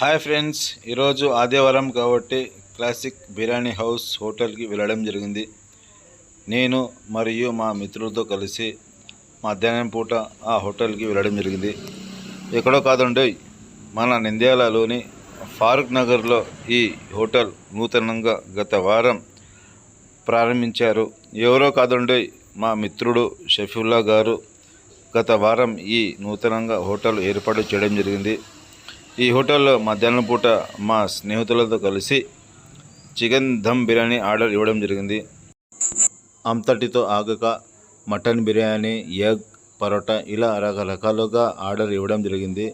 Hi friends ఈరోజు ఆదివారం కాబట్టి క్లాసిక్ బిర్యానీ హౌస్ హోటల్కి వెళ్ళడం జరిగింది. నేను మరియు మా మిత్రులతో కలిసి మధ్యాహ్నం పూట ఆ హోటల్కి వెళ్ళడం జరిగింది. ఎక్కడో కాదండి మన నంద్యాలలోని ఫారూక్ నగర్లో ఈ హోటల్ నూతనంగా గత వారం ప్రారంభించారు. ఎవరో కాదండి మా మిత్రుడు షఫీల్లా గారు గత వారం ఈ నూతనంగా హోటల్ ఏర్పాటు చేయడం జరిగింది. ఈ హోటల్లో మధ్యాహ్నం పూట మా స్నేహితులతో కలిసి చికెన్ ధమ్ బిర్యానీ ఆర్డర్ ఇవ్వడం జరిగింది. అంతటితో ఆగక మటన్ బిర్యానీ ఎగ్ పరోటా ఇలా రకరకాలుగా ఆర్డర్ ఇవ్వడం జరిగింది.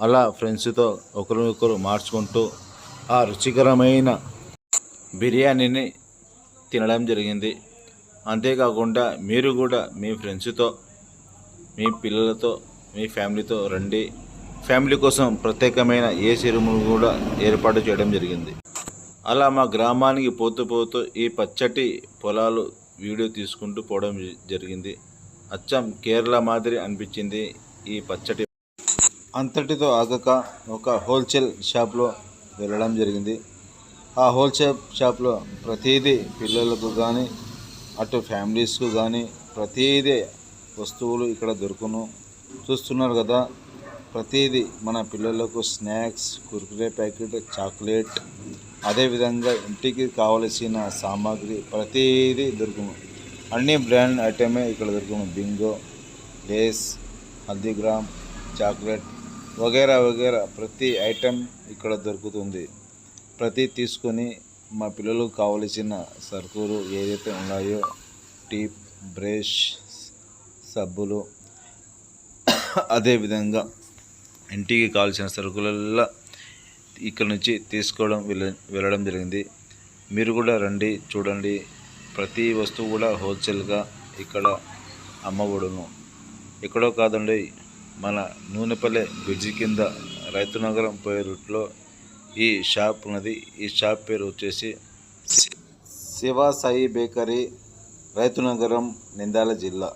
అలా ఫ్రెండ్స్తో ఒకరినొకరు మార్చుకుంటూ ఆ రుచికరమైన బిర్యానీని తినడం జరిగింది. అంతేకాకుండా మీరు కూడా మీ ఫ్రెండ్స్తో మీ పిల్లలతో మీ ఫ్యామిలీతో రండి. ఫ్యామిలీ కోసం ప్రత్యేకమైన ఏసీ రూములు కూడా ఏర్పాటు చేయడం జరిగింది. అలా మా గ్రామానికి పోతూ పోతూ ఈ పచ్చటి పొలాలు వీడియో తీసుకుంటూ పోవడం జరిగింది. అచ్చం కేరళ మాదిరి అనిపించింది ఈ పచ్చటి. అంతటితో ఆగక ఒక హోల్సేల్ షాప్లో వెళ్ళడం జరిగింది. ఆ హోల్సేల్ షాప్లో ప్రతిదీ పిల్లలకు కానీ అటు ఫ్యామిలీస్కు కానీ ప్రతిదీ వస్తువులు ఇక్కడ దొరుకును. చూస్తున్నారు కదా ప్రతిదీ మన పిల్లలకు స్నాక్స్ కుర్కురే ప్యాకెట్ చాక్లెట్ అదేవిధంగా ఇంటికి కావలసిన సామాగ్రి ప్రతిదీ దొరుకును అన్ని బ్రాండ్ ఐటమే ఇక్కడ దొరుకును బింగో లేస్ హల్దీగ్రామ్ చాక్లెట్ వగేరా వగేరా ప్రతి ఐటెం ఇక్కడ దొరుకుతుంది. ప్రతి తీసుకొని మా పిల్లలకు కావలసిన సరుకులు ఏదైతే ఉన్నాయో టీప్ బ్రష్ సబ్బులు అదేవిధంగా ఇంటికి కావాల్సిన సరుకులల్లా ఇక్కడ నుంచి తీసుకోవడం వెళ్ళ వెళ్ళడం జరిగింది. మీరు కూడా రండి చూడండి. ప్రతి వస్తువు కూడా హోల్సేల్గా ఇక్కడ అమ్మబడును. ఎక్కడో కాదండి మన నూనెపల్లె బ్రిడ్జి కింద రైతు నగరం పోయే రూట్లో ఈ షాప్ ఉన్నది. ఈ షాప్ పేరు వచ్చేసి శివ సాయి బేకరీ రైతు నగరం నిందాల జిల్లా.